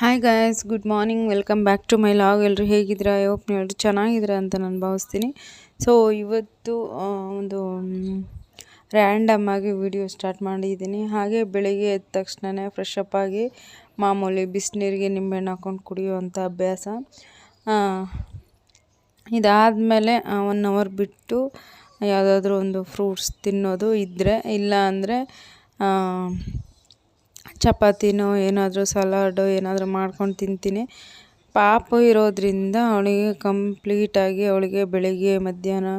Hi guys good morning welcome back to my vlog ಎಲ್ಲರೂ ಹೇಗಿದ್ದೀರಾ? Hope ಎಲ್ಲರೂ ಚೆನ್ನಾಗಿದ್ದೀರಾ ಅಂತ ನಾನು ಭಾವಿಸ್ತೀನಿ. ಸೊ ಇವತ್ತು ಒಂದು ರ್ಯಾಂಡಮ್ ಆಗಿ ವಿಡಿಯೋ ಸ್ಟಾರ್ಟ್ ಮಾಡಿದ್ದೀನಿ. ಹಾಗೆ ಬೆಳಿಗ್ಗೆ ಎದ್ದ ತಕ್ಷಣವೇ ಫ್ರೆಶ್ ಅಪ್ ಆಗಿ ಮಾಮೂಲಿ ಬಿಸಿನೀರಿಗೆ ನಿಂಬೆಹಣ್ಣು ಹಾಕ್ಕೊಂಡು ಕುಡಿಯುವಂಥ ಅಭ್ಯಾಸ. ಇದಾದಮೇಲೆ ಒನ್ ಅವರ್ ಬಿಟ್ಟು ಯಾವುದಾದ್ರೂ ಒಂದು ಫ್ರೂಟ್ಸ್ ತಿನ್ನೋದು ಇದ್ದರೆ ಇಲ್ಲ ಅಂದರೆ ಚಪಾತಿನೋ ಏನಾದರೂ ಸಲಾಡು ಏನಾದರೂ ಮಾಡ್ಕೊಂಡು ತಿಂತೀನಿ. ಪಾಪ ಇರೋದರಿಂದ ಅವಳಿಗೆ ಕಂಪ್ಲೀಟಾಗಿ ಅವಳಿಗೆ ಬೆಳಿಗ್ಗೆ, ಮಧ್ಯಾಹ್ನ,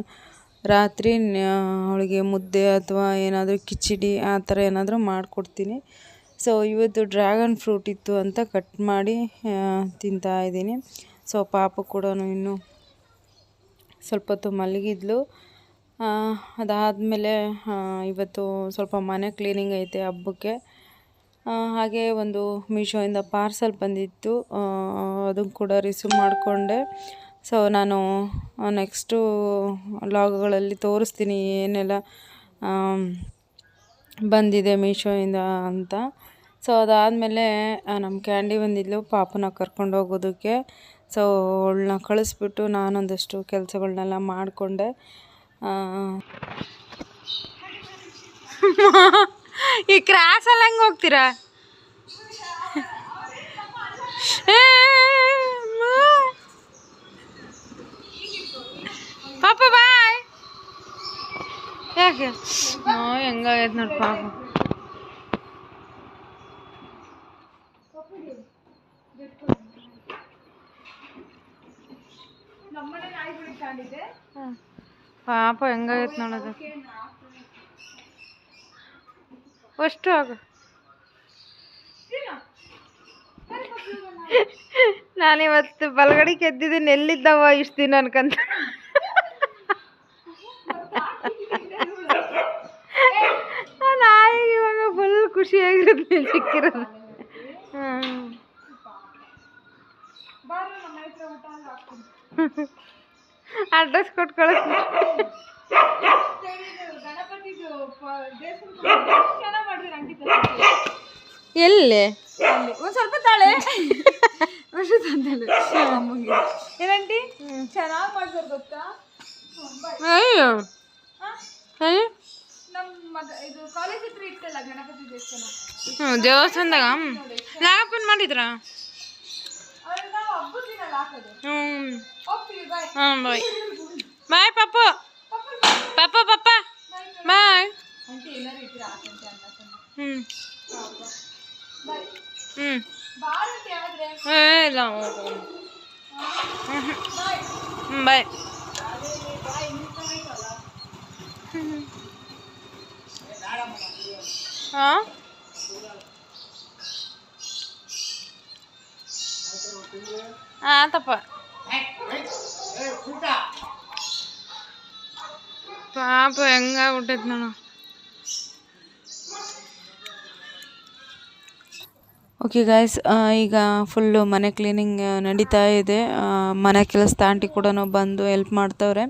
ರಾತ್ರಿ ಅವಳಿಗೆ ಮುದ್ದೆ ಅಥವಾ ಏನಾದರೂ ಕಿಚಡಿ ಆ ಥರ ಏನಾದರೂ ಮಾಡಿಕೊಡ್ತೀನಿ. ಸೊ, ಇವತ್ತು ಡ್ರ್ಯಾಗನ್ ಫ್ರೂಟ್ ಇತ್ತು ಅಂತ ಕಟ್ ಮಾಡಿ ತಿಂತಾ ಇದ್ದೀನಿ. ಸೊ, ಪಾಪ ಕೂಡ ಇನ್ನೂ ಸ್ವಲ್ಪ ಹೊತ್ತು ಮಲಗಿದ್ಲು. ಅದಾದಮೇಲೆ ಇವತ್ತು ಸ್ವಲ್ಪ ಮನೆ ಕ್ಲೀನಿಂಗ್ ಐತೆ ಹಬ್ಬಕ್ಕೆ. ಹಾಗೆ ಒಂದು ಮೀಶೋಯಿಂದ ಪಾರ್ಸಲ್ ಬಂದಿತ್ತು. ಅದನ್ನು ಕೂಡ ರಿಸೀವ್ ಮಾಡಿಕೊಂಡೆ. ಸೊ ನಾನು ನೆಕ್ಸ್ಟು ಲಾಗ್ಗಳಲ್ಲಿ ತೋರಿಸ್ತೀನಿ ಏನೆಲ್ಲ ಬಂದಿದೆ ಮೀಶೋಯಿಂದ ಅಂತ. ಸೊ ಅದಾದಮೇಲೆ ನಮ್ಮ ಕ್ಯಾಂಡಿ ಬಂದಿದ್ಲು, ಪಾಪನ ಕರ್ಕೊಂಡು ಹೋಗೋದಕ್ಕೆ. ಸೊ ಅವಳನ್ನ ಕಳಿಸ್ಬಿಟ್ಟು ನಾನೊಂದಷ್ಟು ಕೆಲಸಗಳನ್ನೆಲ್ಲ ಮಾಡಿಕೊಂಡೆ. ಈ ಕ್ರಾಸಲ್ಲಿ ಹೆಂಗೆ ಹೋಗ್ತೀರಾ. ಪಾಪ ಬಾಯ್ ಯಾಕೆ? ಹೆಂಗಾಗೈತೆ ನೋಡಿ ಪಾಪ. ಪಾಪ ಹೆಂಗಾಗೈತೆ ನೋಡೋದು ಅಷ್ಟು ಆಗ. ನಾನಿವತ್ತು ಬಲಗಡೆ ಕೆದ್ದಿದ್ದೀನಿ, ಎಲ್ಲಿದ್ದಾವ ಇಷ್ಟು ದಿನ ಅನ್ಕಂತ. ನಾಯಿಗೆ ಇವಾಗ ಫುಲ್ ಖುಷಿಯಾಗಿರುತ್ತೆ ಸಿಕ್ಕಿರೋದು. ಅಡ್ರೆಸ್ ಕೊಟ್ಟು ಕಳಿಸ್ತೀನಿ ಎಲ್ಲಿ? ಒಂದ್ ಸ್ವಲ್ಪ ತಾಳೆ. ವರ್ಷ ತಂದಳು ಅಮ್ಮಂಗೆ ಏನಂಟಿ ಚೆನ್ನಾಗಿ ಮಾಡ್ತಾರೆ ಗೊತ್ತಾ? ಅಯ್ಯೋ. ದೇವಸ್ಥಾನದಾಗ? ಮಾಡಿದ್ರಾ? ಬಾಯ್ ಬಾಯ್ ಬಾಯ್ ಪಪ್ಪು ಪಪ್ಪ ಪಪ್ಪ ಬಾಯ್ ಆಂಟಿ ಏನಾರು ಇದ್ರೆ ಹಾಕಂತೆ ಅನ್ನ ತಂದು ಹ್ಞೂ ಬಾಯ್ ಹ್ಞೂ ಬಾರಂತೆ ಆದ್ರೆ ಏ ಇಲ್ಲ ಬಾಯ್ ಹ್ಞೂ ಬಾಯ್ ಬಾಯ್ ನಿಂತಾಯ್ತಲ್ಲ ಹಾಂ ಆತಪ್ಪ ಪಾಪ ಹೆಂಗಾಗ್ಬಿಟ್ಟೈತೆ ನೋಡು ಓಕೆ ಗಾಯ್ಸ್ ಈಗ ಫುಲ್ಲು ಮನೆ ಕ್ಲೀನಿಂಗ್ ನಡೀತಾ ಇದೆ. ಮನೆ ಕೆಲಸದ ಆಂಟಿ ಕೂಡ ಬಂದು ಹೆಲ್ಪ್ ಮಾಡ್ತವ್ರೆ.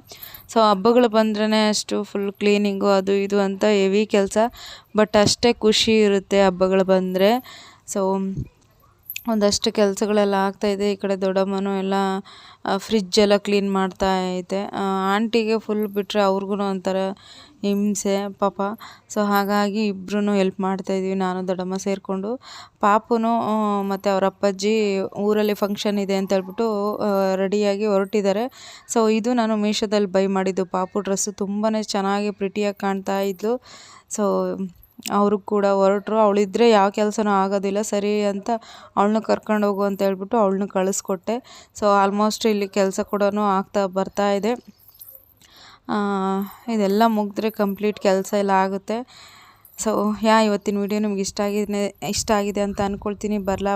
ಸೊ ಹಬ್ಬಗಳು ಬಂದ್ರೇ ಅಷ್ಟು ಫುಲ್ ಕ್ಲೀನಿಂಗು ಅದು ಇದು ಅಂತ ಹೆವಿ ಕೆಲಸ. ಬಟ್ ಅಷ್ಟೇ ಖುಷಿ ಇರುತ್ತೆ ಹಬ್ಬಗಳು ಬಂದರೆ. ಸೊ ಒಂದಷ್ಟು ಕೆಲಸಗಳೆಲ್ಲ ಆಗ್ತಾಯಿದೆ ಈ ಕಡೆ ದೊಡ್ಡಮ್ಮನೂ ಎಲ್ಲ ಫ್ರಿಜ್ ಎಲ್ಲ ಕ್ಲೀನ್ ಮಾಡ್ತಾ ಐತೆ ಆಂಟಿಗೆ ಫುಲ್ ಬಿಟ್ಟರೆ ಅವ್ರಿಗೂ ಒಂಥರ ಹಿಂಸೆ, ಪಾಪ. ಸೊ ಹಾಗಾಗಿ ಇಬ್ಬರೂ ಹೆಲ್ಪ್ ಮಾಡ್ತಾಯಿದ್ವಿ ನಾನು, ದೊಡ್ಡಮ್ಮ ಸೇರಿಕೊಂಡು. ಪಾಪುನು ಮತ್ತು ಅವ್ರ ಅಪ್ಪಾಜಿ ಊರಲ್ಲಿ ಫಂಕ್ಷನ್ ಇದೆ ಅಂತ ಹೇಳ್ಬಿಟ್ಟು ರೆಡಿಯಾಗಿ ಹೊರಟಿದ್ದಾರೆ. ಸೊ ಇದು ನಾನು ಮೀಶೋದಲ್ಲಿ ಬೈ ಮಾಡಿದ್ದು. ಪಾಪು ಡ್ರೆಸ್ಸು ತುಂಬಾ ಚೆನ್ನಾಗಿ ಪ್ರಿಟಿಯಾಗಿ ಕಾಣ್ತಾ ಇದ್ಲು. ಸೊ ಅವರು ಕೂಡ ಹೊರಟರು. ಅವಳಿದ್ರೆ ಯಾವ ಕೆಲಸನೂ ಆಗೋದಿಲ್ಲ. ಸರಿ ಅಂತ ಅವಳನ್ನ ಕರ್ಕೊಂಡು ಹೋಗು ಅಂತ ಹೇಳ್ಬಿಟ್ಟು ಅವಳನ್ನ ಕಳಿಸ್ಕೊಟ್ಟೆ. ಸೊ ಆಲ್ಮೋಸ್ಟ್ ಇಲ್ಲಿ ಕೆಲಸ ಕೂಡ ಆಗ್ತಾ ಬರ್ತಾ ಇದೆ. ಇದೆಲ್ಲ ಮುಗಿದ್ರೆ ಕಂಪ್ಲೀಟ್ ಕೆಲಸ ಎಲ್ಲ ಆಗುತ್ತೆ. ಸೊ ಯಾ, ಇವತ್ತಿನ ವಿಡಿಯೋ ನಿಮ್ಗೆ ಇಷ್ಟ ಆಗಿದೆ ಇಷ್ಟ ಆಗಿದೆ ಅಂತ ಅಂದ್ಕೊಳ್ತೀನಿ ಬರಲಾ